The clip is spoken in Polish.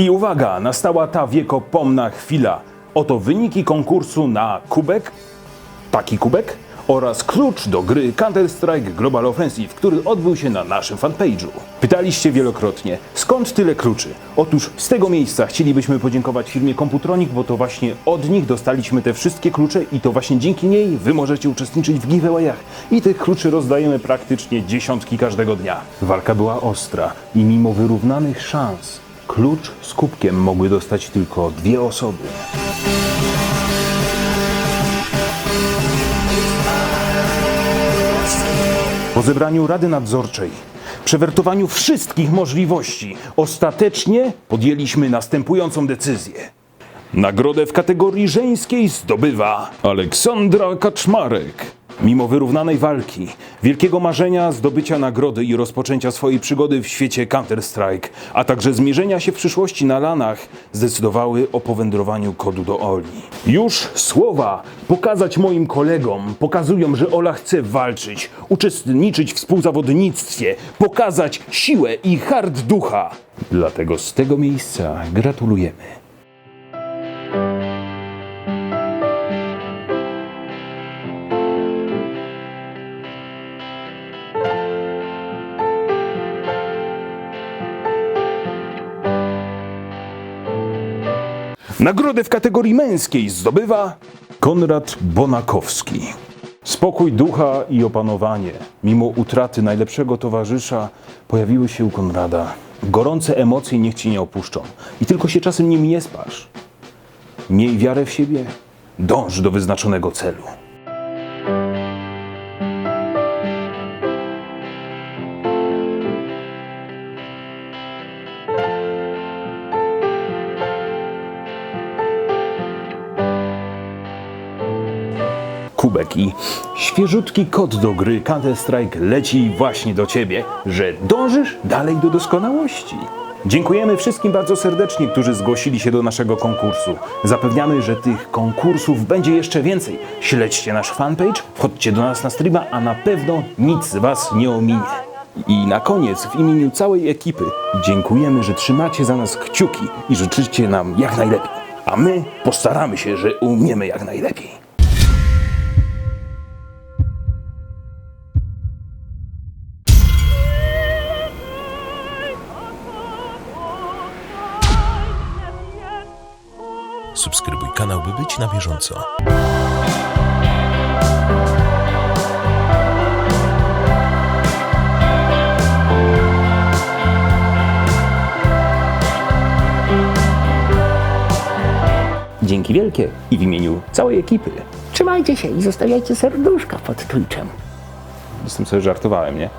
I uwaga, nastała ta wiekopomna chwila. Oto wyniki konkursu na kubek, taki kubek oraz klucz do gry Counter-Strike Global Offensive, który odbył się na naszym fanpage'u. Pytaliście wielokrotnie, skąd tyle kluczy? Otóż z tego miejsca chcielibyśmy podziękować firmie Computronic, bo to właśnie od nich dostaliśmy te wszystkie klucze i to właśnie dzięki niej wy możecie uczestniczyć w giveawayach. I tych kluczy rozdajemy praktycznie dziesiątki każdego dnia. Walka była ostra i mimo wyrównanych szans, klucz z kubkiem mogły dostać tylko dwie osoby. Po zebraniu Rady Nadzorczej, przewertowaniu wszystkich możliwości, ostatecznie podjęliśmy następującą decyzję. Nagrodę w kategorii żeńskiej zdobywa Aleksandra Kaczmarek. Mimo wyrównanej walki, wielkiego marzenia zdobycia nagrody i rozpoczęcia swojej przygody w świecie Counter-Strike, a także zmierzenia się w przyszłości na lanach, zdecydowały o powędrowaniu kodu do Oli. Już słowa pokazać moim kolegom pokazują, że Ola chce walczyć, uczestniczyć w współzawodnictwie, pokazać siłę i hard ducha. Dlatego z tego miejsca gratulujemy. Nagrodę w kategorii męskiej zdobywa Konrad Bonakowski. Spokój ducha i opanowanie, mimo utraty najlepszego towarzysza, pojawiły się u Konrada. Gorące emocje niech ci nie opuszczą i tylko się czasem nimi nie spasz. Miej wiarę w siebie, dąż do wyznaczonego celu. Kubek i świeżutki kod do gry Counter-Strike leci właśnie do Ciebie, że dążysz dalej do doskonałości. Dziękujemy wszystkim bardzo serdecznie, którzy zgłosili się do naszego konkursu. Zapewniamy, że tych konkursów będzie jeszcze więcej. Śledźcie nasz fanpage, wchodźcie do nas na streama, a na pewno nic z Was nie ominie. I na koniec, w imieniu całej ekipy, dziękujemy, że trzymacie za nas kciuki i życzycie nam jak najlepiej. A my postaramy się, że umiemy jak najlepiej. Subskrybuj kanał, by być na bieżąco. Dzięki wielkie i w imieniu całej ekipy. Trzymajcie się i zostawiajcie serduszka pod Twitchem. Z tym sobie żartowałem, nie?